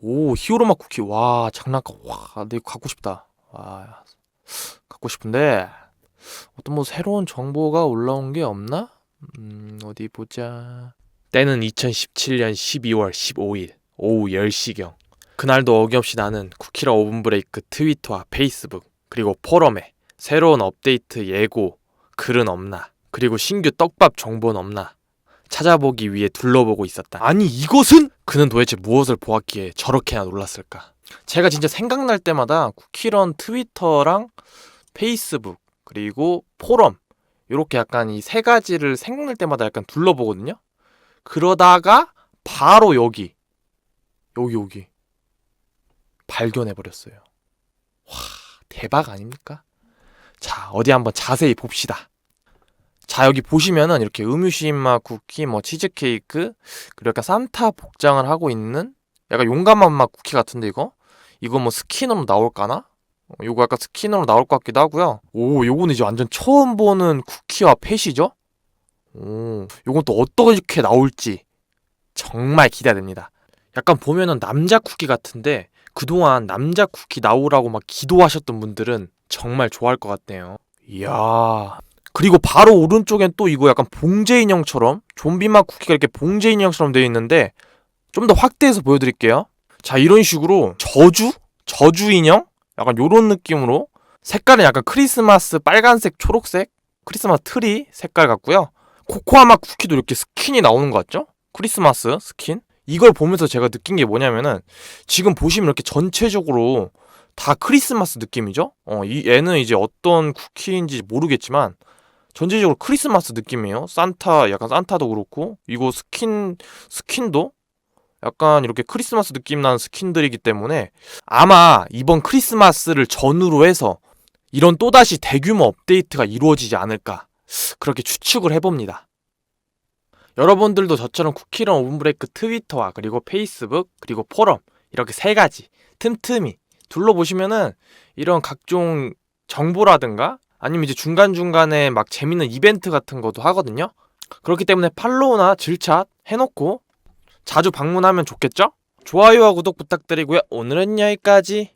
오 히어로마 쿠키. 와 장난감. 와 근데 이거 갖고 싶다. 와 갖고 싶은데 어떤 뭐 새로운 정보가 올라온 게 없나? 음 어디 보자. 때는 2017년 12월 15일 오후 10시경. 그날도 어김없이 나는 쿠키라 오븐 브레이크 트위터와 페이스북 그리고 포럼에 새로운 업데이트 예고 글은 없나 그리고 신규 떡밥 정보는 없나 찾아보기 위해 둘러보고 있었다. 아니 이것은? 그는 도대체 무엇을 보았기에 저렇게나 놀랐을까? 제가 진짜 생각날 때마다 쿠키런 트위터랑 페이스북 그리고 포럼 이렇게 약간 이 세 가지를 생각날 때마다 약간 둘러보거든요. 그러다가 바로 여기 여기 여기 발견해 버렸어요. 와 대박 아닙니까? 자 어디 한번 자세히 봅시다. 자 여기 보시면은 이렇게 음유시인맛 쿠키, 뭐 치즈케이크 그리고 약간 산타 복장을 하고 있는 약간 용감한 맛 쿠키 같은데 이거 이거 뭐 스킨으로 나올까나? 어, 요거 약간 스킨으로 나올 것 같기도 하고요. 오 요거는 이제 완전 처음 보는 쿠키와 펫이죠? 오 요건 또 어떻게 나올지 정말 기대됩니다. 약간 보면은 남자 쿠키 같은데 그동안 남자 쿠키 나오라고 막 기도하셨던 분들은 정말 좋아할 것 같네요. 이야 그리고 바로 오른쪽엔 또 이거 약간 봉제 인형처럼 좀비맛 쿠키가 이렇게 봉제 인형처럼 되어 있는데 좀 더 확대해서 보여드릴게요. 자 이런 식으로 저주 저주 인형 약간 요런 느낌으로 색깔은 약간 크리스마스 빨간색 초록색 크리스마스 트리 색깔 같고요. 코코아 맛 쿠키도 이렇게 스킨이 나오는 것 같죠? 크리스마스 스킨 이걸 보면서 제가 느낀 게 뭐냐면은 지금 보시면 이렇게 전체적으로 다 크리스마스 느낌이죠? 어, 이 얘는 이제 어떤 쿠키인지 모르겠지만 전체적으로 크리스마스 느낌이에요. 산타 약간 산타도 그렇고 이거 스킨 스킨도 약간 이렇게 크리스마스 느낌 나는 스킨들이기 때문에 아마 이번 크리스마스를 전후로 해서 이런 또다시 대규모 업데이트가 이루어지지 않을까 그렇게 추측을 해봅니다. 여러분들도 저처럼 쿠키런 오븐브레이크 트위터와 그리고 페이스북 그리고 포럼 이렇게 세 가지 틈틈이 둘러보시면은 이런 각종 정보라든가 아니면 이제 중간중간에 막 재밌는 이벤트 같은 것도 하거든요. 그렇기 때문에 팔로우나 질차 해놓고 자주 방문하면 좋겠죠? 좋아요와 구독 부탁드리고요. 오늘은 여기까지.